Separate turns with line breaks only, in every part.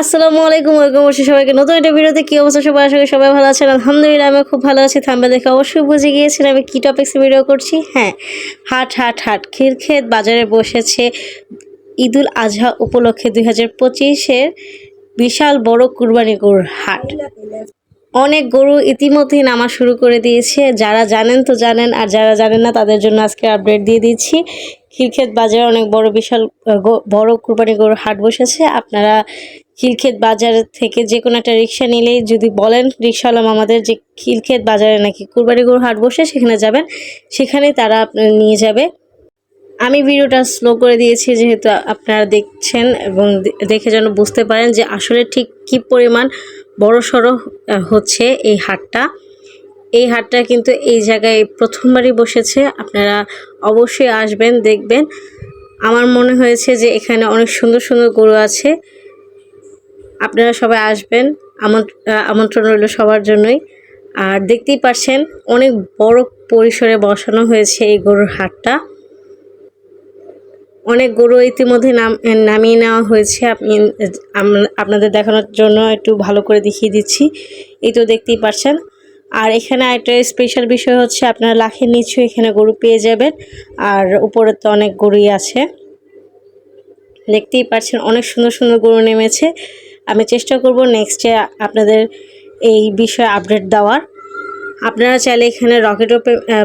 আসসালামু আলাইকুম ওয়েলকাম করছি সবাইকে নতুন একটা ভিডিওতে কি অবস্থা? সবাই আশা করি সবাই ভালো আছেন। আলহামদুলিল্লাহ আমি খুব ভালো আছি। থাম্বে দেখে অবশ্যই বুঝে গিয়েছেন আমি কী টপিক্সে ভিডিও করছি। হ্যাঁ হাট হাট হাট। খিরক্ষেত বাজারে বসেছে ঈদুল আজহা উপলক্ষে দুই হাজার পঁচিশের বিশাল বড় কুরবানি গরুর হাট। অনেক গরু ইতিমধ্যেই নামা শুরু করে দিয়েছে। যারা জানেন তো জানেন, আর যারা জানেন না তাদের জন্য আজকে আপডেট দিয়ে দিচ্ছি। খিলক্ষেত বাজারে অনেক বড় বিশাল বড় কুরবানি গরুর হাট বসেছে। আপনারা খিলক্ষেত বাজার থেকে যে কোনো একটা রিক্সা নিলেই যদি বলেন রিক্সাওয়ালা আমাদের যে খিলক্ষেত বাজারে নাকি কুরবানি গরুর হাট বসে সেখানে যাবেন সেখানেই তারা আপনার নিয়ে যাবে। আমি ভিডিওটা স্লো করে দিয়েছি যেহেতু আপনারা দেখছেন এবং দেখে যেন বুঝতে পারেন যে আসলে ঠিক কী পরিমাণ বড় সড়ো হচ্ছে এই হাটটা। এই হাটটা কিন্তু এই জায়গায় প্রথমবারই বসেছে, আপনারা অবশ্যই আসবেন, দেখবেন। আমার মনে হয়েছে যে এখানে অনেক সুন্দর সুন্দর গরু আছে। আপনারা সবাই আসবেন আমন্ত্র- আমন্ত্রণ রইল সবার জন্যই। আর দেখতেই পাচ্ছেন অনেক বড় পরিসরে বসানো হয়েছে এই গরুর হাটটা। অনেক গরু ইতিমধ্যে নাম, নামিয়ে নেওয়া হয়েছে। আপনি আপনাদের দেখানোর জন্য একটু ভালো করে দেখিয়ে দিচ্ছি। এই তো দেখতেই পাচ্ছেন আর এখানে একটা স্পেশাল বিষয় হচ্ছে, আপনারা লাখের নিচু এখানে গরু পেয়ে যাবেন। আর উপরে তো অনেক গরুই আছে। দেখতেই পাচ্ছেন অনেক সুন্দর সুন্দর গরু নেমেছে। আমি চেষ্টা করব নেক্সটে আপনাদের এই বিষয়ে আপডেট দেওয়ার। আপনারা চাইলে এখানে রকেটও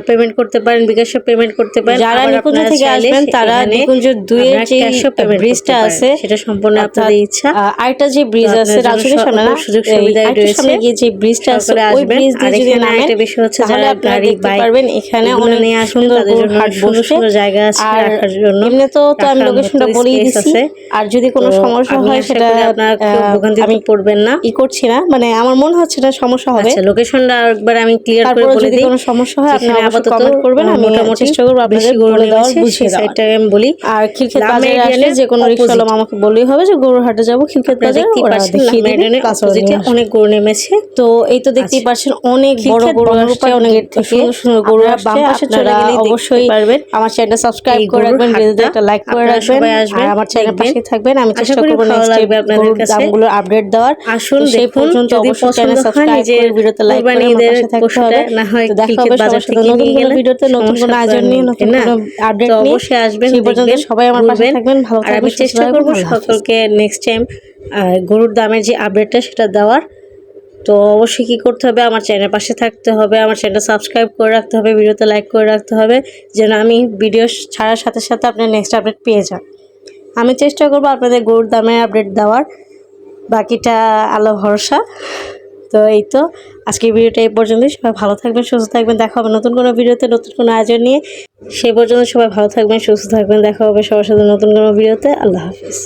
পেমেন্ট করতে পারেন বিকাশও পেমেন্ট করতে পারেন।
যারা নিকুঞ্জ থেকে আসবেন তারা নিকুঞ্জ
আপনারা
যে ব্রিজটা আছে
সেটা সম্পূর্ণ আপনাদের ইচ্ছা।
আরেকটা যে ব্রিজ আছে রাজুকের সামনে না
সুযোগ
আরেকটু
রয়েছে।
সামনে গিয়ে যে ব্রিজটা আছে ওই ব্রিজ দিয়ে যদি নামেন
আরেকটা হচ্ছে
তাহলে
যারা
আপনারা দেখতে পারবেন এখানে অনেক
নিয়ে আসবেন,
সুন্দর
তাদের জন্য
হাট বসে।
সুন্দর জায়গা আছে রাখার জন্য
এমনি তো তো আমি লোকেশনটা বলেই দিছি। আর যদি কোনো সমস্যা হয় সেটা
আপনারা
আহ,
ভোগান্তিতে
আমি
পড়বেন না।
ই করছি না। মানে আমার মনে হচ্ছে এটা সমস্যা হবে।
আচ্ছা লোকেশনটা একবার আমি ক্লিয়ার করে বলে দিই
কোনো সমস্যা হয়
আপাতত
কমেন্ট করবেন আমি
মোটামুটি
চেষ্টা করব আপনাদের
গরু
দেওয়ার বুঝিয়ে
আমি বলি।
আর খিলক্ষেত বাজারে আসলে যে কোনো আমাকে বললেই হবে যে গরুর হাটে যাব খিলক্ষেত বাজারে ওরা দেখিয়ে আসবে।
অনেক গরু নেমেছে।
তো এই তো দেখতেই
আচ্ছা।
পাচ্ছেন অনেক বড় আসছে অনেক সুন্দর সুন্দর গরু
বাম পাশে চলে দেখতে
অবশ্যই
পারবেন।
আমার চ্যানেলটা সাবস্ক্রাইব করে রাখবেন ভিডিওতে একটা লাইক করে রাখবেন
সবাই আসবেন,
আমার চ্যানেলের পাশে থাকবেন আমি চেষ্টা
করি
করব নেক্সট
লাগবে আপনাদের কাছে।
দামগুলোর আপডেট দেওয়ার।
আসুন দেখুন
পর্যন্ত
যদি
অবশ্যই
পছন্দ হয় নিজের
ভিডিওতে লাইক করে আমার পাশে থাকতে
পশুটা
হবে
না হয়
দেখা হবে
বাজার থেকে নিয়ে
কোনো ভিডিওতে নতুন কোনো আয়োজন নিয়ে নতুন কোনো আপডেট নিয়ে
অবশ্যই আসবেন
পর্যন্ত সবাই আমার পাশে থাকবেন ভালো
আর আমি চেষ্টা করব সকলকে নেক্সট টাইম গরুর দামের যে আপডেটটা সেটা দেওয়ার। তো অবশ্যই কী করতে হবে? আমার চ্যানেলের পাশে থাকতে হবে আমার চ্যানেলটা সাবস্ক্রাইব করে রাখতে হবে ভিডিওতে লাইক করে রাখতে হবে যেন আমি ভিডিও ছাড়ার সাথে সাথে আপনার নেক্সট আপডেট পেয়ে যান। আমি চেষ্টা করব আপনাদের গরুর দামের আপডেট দেওয়ার। বাকিটা আলো ভরসা। তো এই তো, আজকের ভিডিওটা এই পর্যন্ত সবাই ভালো থাকবেন, সুস্থ থাকবেন। দেখা হবে নতুন কোনো ভিডিওতে, নতুন কোনো আয়োজন নিয়ে। সেই পর্যন্ত সবাই ভালো থাকবেন, সুস্থ থাকবেন। দেখা হবে সবার সাথে নতুন কোনো ভিডিওতে। আল্লাহ হাফিজ।